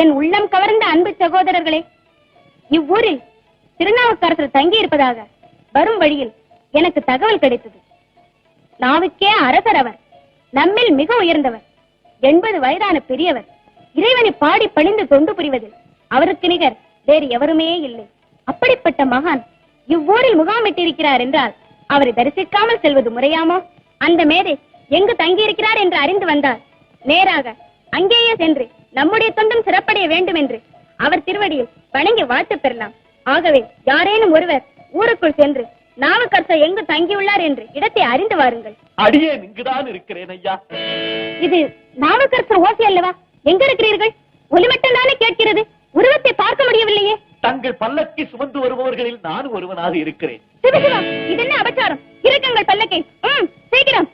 என் உள்ளம் கவர்ந்த அன்பு சகோதரர்களே இவ்வூரில் திருநாவுக்கரசர் தங்கி இருப்பதாக வரும் வழியில் எனக்கு தகவல் கிடைத்தது. நாவுக்கே அரசர் அவர் நம்மில் மிக உயர்ந்தவர் எண்பது வயதான பெரியவர் இறைவனை பாடி பணிந்து தொண்டு புரிவதில் அவருக்கு நிகர் வேறு எவருமே இல்லை. அப்படிப்பட்ட மகான் இவ்வூரில் முகாமிட்டிருக்கிறார் என்றால் அவரை தரிசிக்காமல் செல்வது முறையாமோ? அந்த மேதை எங்கு தங்கியிருக்கிறார் என்று அறிந்து வந்தார் நேராக அங்கேயே சென்று நம்முடைய தொண்டும் சிறப்படைய வேண்டும் என்று அவர் திருவடியில் வணங்கி வாழ்த்து பெறலாம். ஆகவே யாரேனும் ஒருவர் ஊருக்குள் சென்று நாவுக்கரசர் எங்கு தங்கியுள்ளார் என்று இடத்தை அறிந்து வாருங்கள். அடியேன் இங்குதான் இருக்கிறேன் ஐயா. இது நாவுக்கரசர் ஓசை அல்லவா? எங்க இருக்கிறீர்கள்? ஒலி மட்டும் தானே கேட்கிறது. உருவத்தை பார்க்க முடியவில்லையே. தங்கள் பல்லக்கை சுமந்து வருபவர்களில் நானும் ஒருவனாக இருக்கிறேன். சிவசிவா இது என்ன அபச்சாரம்? இருக்குங்கள் பல்லக்கை. சீக்கிரம்.